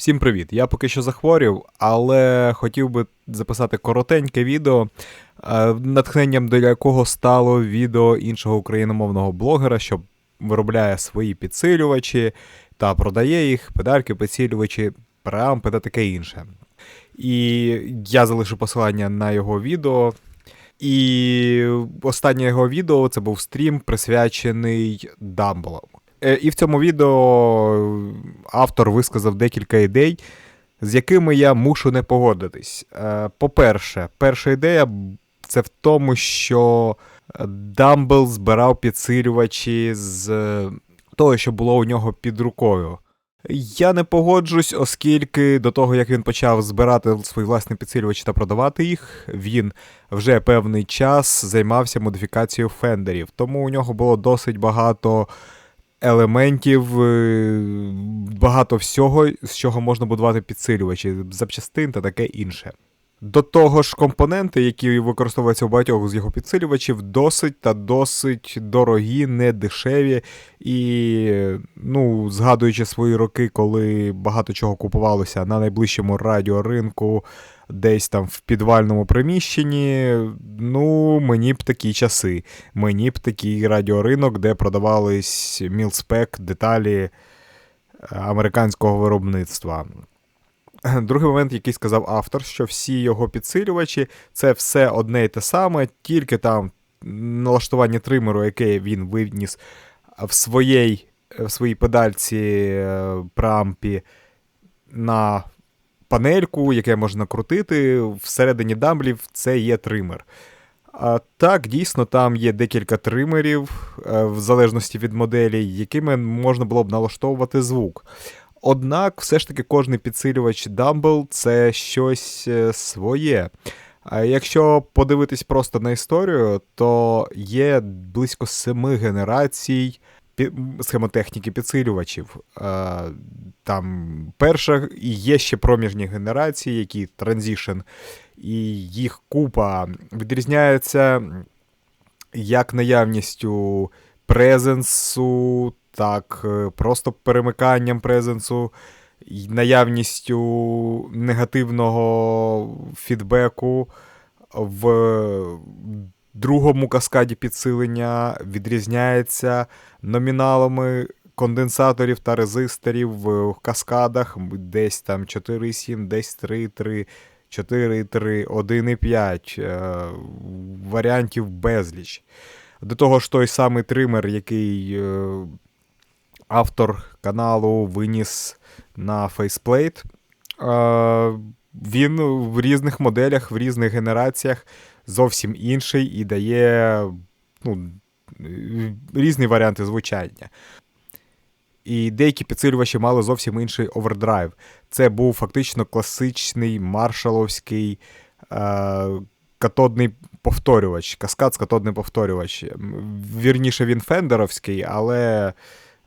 Всім привіт! Я поки що захворів, але хотів би записати коротеньке відео, е, натхненням до якого стало відео іншого україномовного блогера, що виробляє свої підсилювачі та продає їх, педальки, підсилювачі, преампи та таке інше. І я залишу посилання на його відео. І останнє його відео це був стрім, присвячений Дамблам. Е, І в цьому відео автор висказав декілька ідей, з якими я мушу не погодитись. Е, По-перше, перша ідея це в тому, що Дамбл збирав підсилювачі з того, що було у нього під рукою. Я не погоджусь, оскільки до того, як він почав збирати свої власні підсилювачі та продавати їх, він вже певний час займався модифікацією фендерів. Тому у нього було досить багато елементів, е, багато всього, з чого можна будувати підсилювачі, запчастин та таке інше. До того ж, компоненти, які використовуються у багатьох з його підсилювачів, досить та досить дорогі, не дешеві. І, ну, згадуючи свої роки, коли багато чого купувалося на найближчому радіоринку, десь там в підвальному приміщенні, ну, мені б такі часи. Мені б такий радіоринок, де продавались мілспек, деталі е, американського виробництва. Другий момент, який сказав автор, що всі його підсилювачі це все одне і те саме, тільки там налаштування тримеру, яке він виніс в своїй в своїй педальці е, прампі на панельку, яке можна крутити. Всередині дамблів це є тример. А Так, дійсно, там є декілька тримерів, е, в залежності від моделі, якими можна було б налаштовувати звук. Однак, все ж таки, кожний підсилювач Dumble це щось е, своє. Якщо подивитись просто на історію, то є близько семи генерацій схемотехніки підсилювачів. Там перша і є ще проміжні генерації, які Transition, і їх купа відрізняється як наявністю презенсу, так е, просто перемиканням презенсу, наявністю негативного фідбеку в другому каскаді підсилення відрізняється номіналами конденсаторів та резисторів в каскадах, десь там 4,7, десь 3,3, 4,3, 1,5, варіантів безліч. До того ж, той самий тример, який е, автор каналу виніс на фейсплейт, е, він в різних моделях, в різних генераціях зовсім інший і дає ну, різні варіанти звучання. І деякі підсилювачі мали зовсім інший овердрайв. Це був фактично класичний маршаловський е, катодний повторювач, каскад з повторювач. Вірніше, він фендеровський, але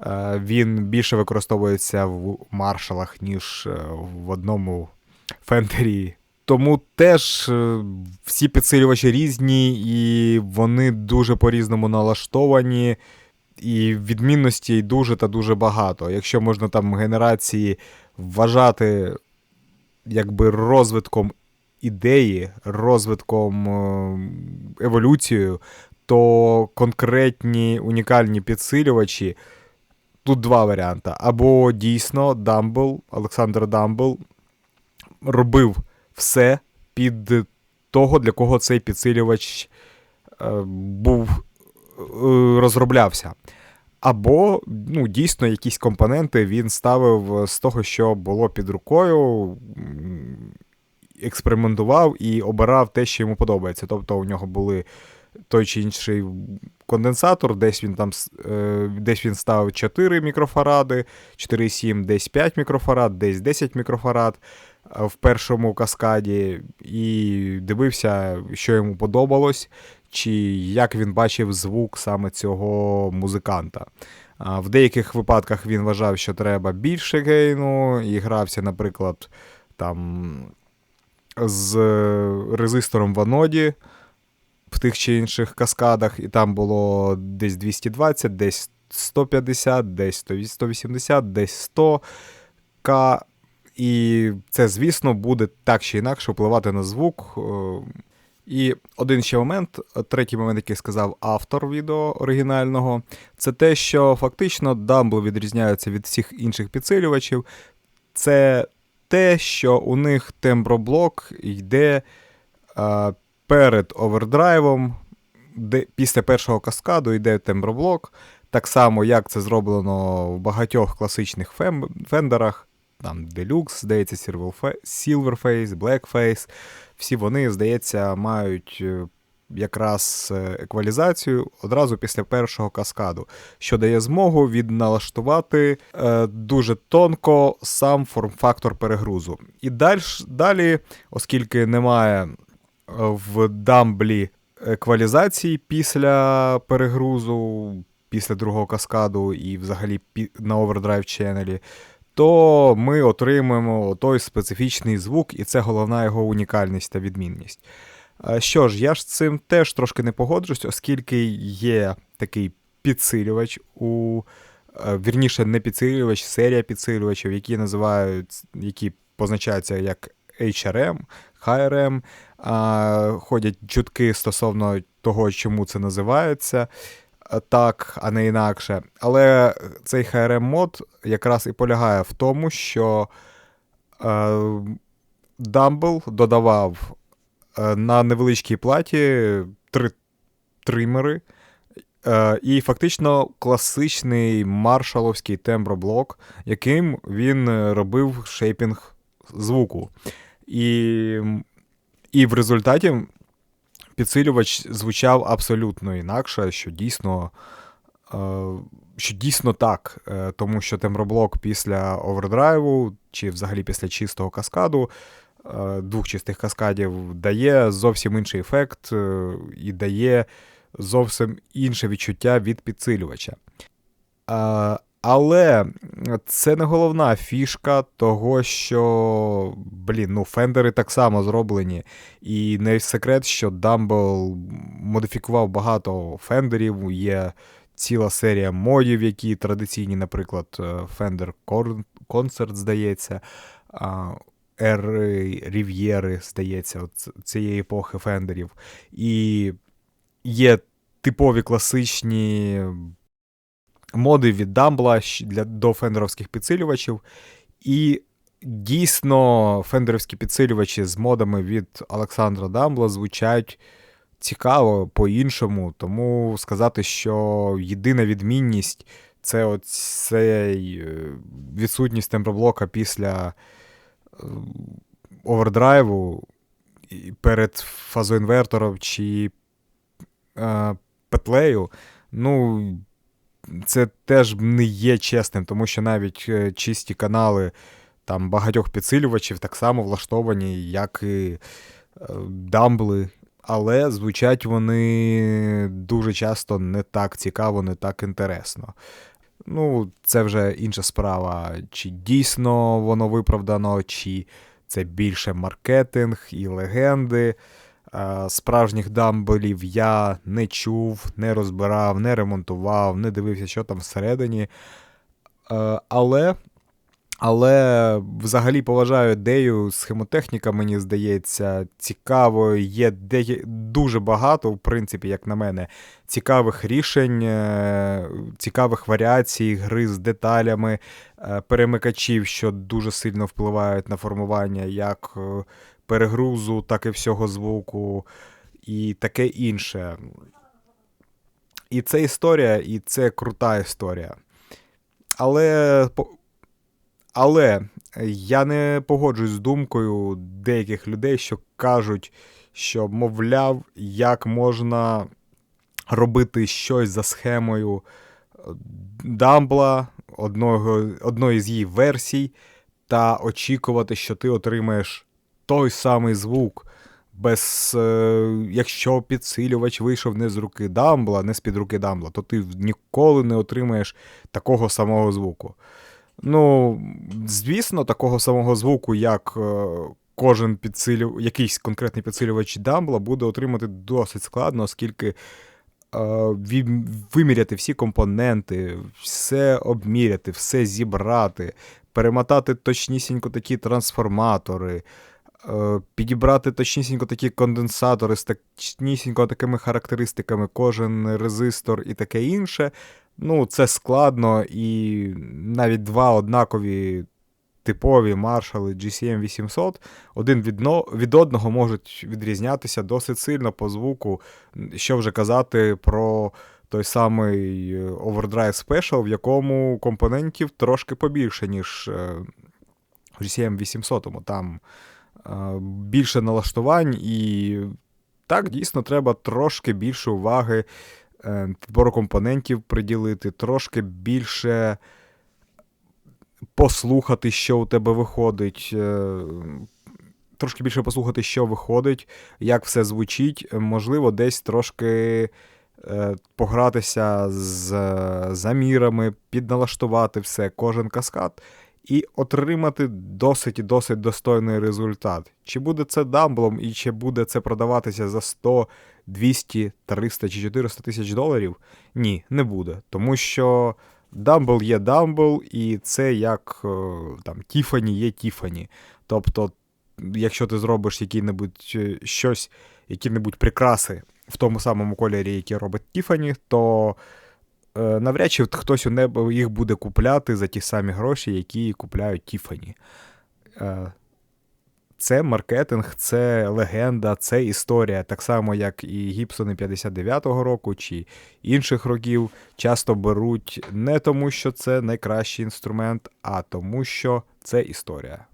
е, він більше використовується в маршалах, ніж е, в одному фендері тому теж е, всі підсилювачі різні, і вони дуже по-різному налаштовані, і відмінностей дуже та дуже багато. Якщо можна там генерації вважати якби розвитком ідеї, розвитком е, еволюцією, то конкретні унікальні підсилювачі. Тут два варіанти. Або дійсно Дамбл, Олександр Дамбл робив все під того, для кого цей підсилювач е, був розроблявся. Або ну, дійсно якісь компоненти він ставив з того, що було під рукою, експериментував і обирав те, що йому подобається. Тобто у нього були той чи інший конденсатор, десь він там е, десь він ставив 4 мікрофаради, 4,7, десь 5 мікрофарад, десь 10 мікрофарад в першому каскаді і дивився, що йому подобалось, чи як він бачив звук саме цього музиканта. В деяких випадках він вважав, що треба більше гейну, і грався, наприклад, там з резистором в аноді в тих чи інших каскадах, і там було десь 220, десь 150, десь 180, десь 100 К І це, звісно, буде так чи інакше впливати на звук. І один ще момент, третій момент, який сказав автор відео оригінального, це те, що фактично Dumble відрізняється від всіх інших підсилювачів. Це те, що у них темброблок йде а, перед овердрайвом, де після першого каскаду йде темброблок. Так само, як це зроблено в багатьох класичних фендерах, там Deluxe, здається, Silverface, Blackface. Всі вони, здається, мають е, якраз е, еквалізацію одразу після першого каскаду, що дає змогу відналаштувати е, дуже тонко сам форм-фактор перегрузу. І далі, далі, оскільки немає в дамблі еквалізації після перегрузу, після другого каскаду і взагалі на овердрайв ченелі, то ми отримуємо той специфічний звук, і це головна його унікальність та відмінність. Що ж, я ж з цим теж трошки не погоджусь, оскільки є такий підсилювач у. Е, вірніше, не підсилювач, серія підсилювачів, які називають, які позначаються як HRM, HRM, ходять чутки стосовно того, чому це називається так, а не інакше. Але цей HRM мод якраз і полягає в тому, що е, Dumble додавав е, на невеличкій платі три тримери. Е, і фактично класичний маршаловський темброблок, яким він робив шейпінг звуку. І і в результаті підсилювач звучав абсолютно інакше, що дійсно е, що дійсно так, е, тому що темброблок після овердрайву чи взагалі після чистого каскаду, е, двох чистих каскадів, дає зовсім інший ефект і дає зовсім інше відчуття від підсилювача. Але це не головна фішка того, що, блін, ну, фендери так само зроблені. І не секрет, що Dumble модифікував багато фендерів. Є ціла серія модів, які традиційні, наприклад, е, Fender Concert, здається, R Riviera, здається, цієї епохи фендерів. І є типові класичні моди від Дамбла для до фендеровських підсилювачів. І дійсно фендерівські підсилювачі з модами від Олександра Дамбла звучать цікаво по-іншому. Тому сказати, що єдина відмінність це оцей е, відсутність темброблока після е, овердрайву перед фазоінвертором чи е, петлею. Ну, це теж не є чесним, тому що навіть е, чисті канали там багатьох підсилювачів так само влаштовані, як і е, дамбли. Але звучать вони дуже часто не так цікаво, не так інтересно. Ну, це вже інша справа. Чи дійсно воно виправдано, чи це більше маркетинг і легенди. Е, справжніх дамблів я не чув, не розбирав, не ремонтував, не дивився, що там всередині. Е, але але взагалі поважаю ідею, схемотехніка, мені здається, цікаво. Є дуже багато, в принципі, як на мене, цікавих рішень, е, цікавих варіацій, гри з деталями, перемикачів, що дуже сильно впливають на формування як перегрузу, так і всього звуку, і таке інше. І це історія, і це крута історія. Але але я не погоджуюсь з думкою деяких людей, що кажуть, що, мовляв, як можна робити щось за схемою Дамбла, одного, одної з її версій, та очікувати, що ти отримаєш той самий звук. Без, е, Якщо підсилювач вийшов не з руки Дамбла, не з-під руки Дамбла, то ти ніколи не отримаєш такого самого звуку. Ну, звісно, такого самого звуку, як е, кожен підсилювач, якийсь конкретний підсилювач Дамбла, буде отримати досить складно, оскільки ві- виміряти всі компоненти, все обміряти, все зібрати, перемотати точнісінько такі трансформатори, е, підібрати точнісінько такі конденсатори з точнісінько такими характеристиками, кожен резистор і таке інше. Ну, це складно, і навіть два однакові типові маршали GCM 800 один відно, від одного можуть відрізнятися досить сильно по звуку. Що вже казати про той самий е, Overdrive Special, в якому компонентів трошки побільше, ніж е, GCM 800. Там е, більше налаштувань, і так, дійсно, треба трошки більше уваги е, підбору компонентів приділити, трошки більше послухати, що у тебе виходить. е, Трошки більше послухати, що виходить, як все звучить. Можливо, десь трошки е, погратися з е, замірами, підналаштувати все, кожен каскад, і отримати досить і досить достойний результат. Чи буде це дамблом, і чи буде це продаватися за 100, 200, 300 чи 400 тисяч доларів? Ні, не буде. Тому що Дамбл є Дамбл, і це як е, там Тіфані є Тіфані. Тобто, якщо ти зробиш який-небудь е, щось, які-небудь прикраси в тому самому кольорі, який робить Тіфані, то навряд чи хтось у небо їх буде купляти за ті самі гроші, які купляють Тіфані. Е, це маркетинг, це легенда, це історія, так само, як і Гібсони 59-го року чи інших років, часто беруть не тому, що це найкращий інструмент, а тому, що це історія.